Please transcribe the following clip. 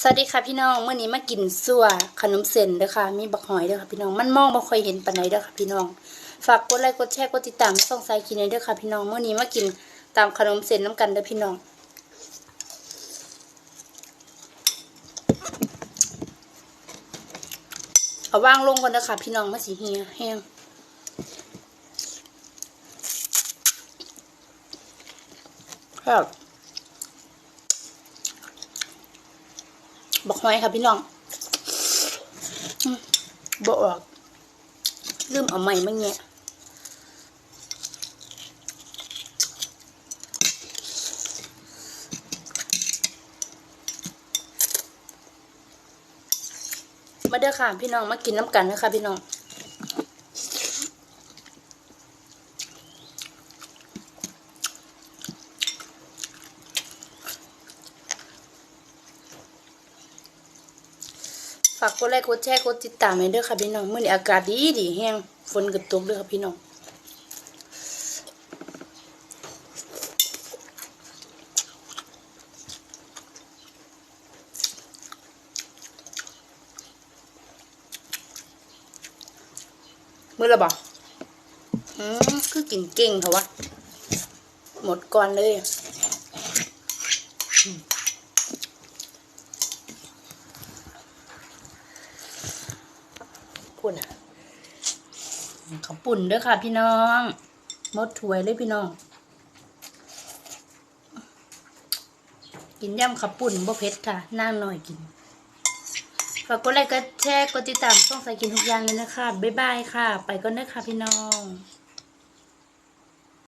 สวัสดีค่ะพี่น้องเมื่อนี้มากินซัวขนมเส้นเด้อค่ะ มีบักหอยเด้อค่ะพี่น้องมันมองบ่ค่อยเห็นปานใดเด้อค่ะพี่น้อง ฝากกดไลค์กดแชร์กดติดตามช่องสายกินเด้อค่ะพี่น้องเมื่อนี้มากินตามขนมเส้นน้ำกันเด้อพี่น้องเอาวางลงก่อนเด้อค่ะพี่น้องมาสิเฮียแห้งครับ บอกหอยค่ะพี่น้องอืมบออกลืมเอาใหม่มาเงี้ยมาเด้อค่ะพี่น้องมากินน้ำกันนะคะพี่น้อง ฝากกดไลค์กดแชร์กดติดตามให้ด้วยค่ะพี่น้องมื้อนี้อากาศดีดีแห้งฝนก็ตกด้วยค่ะพี่น้องมื้อละบ่อืมคือกินเก่งค่ะวะ หมดก่อนเลย ปุ่นอะขาวปุ่นด้วยค่ะพี่น้องมดถวยเลยพี่น้อง กินยำข้าวปุ่นบ่เผ็ดค่ะนั่งหน่อยกินฝากกดไลค์กดแชร์กดติดตามช่องใส่กินทุกอย่างเลยนะคะ บ๊ายบายค่ะ ไปก่อนนะคะพี่น้อง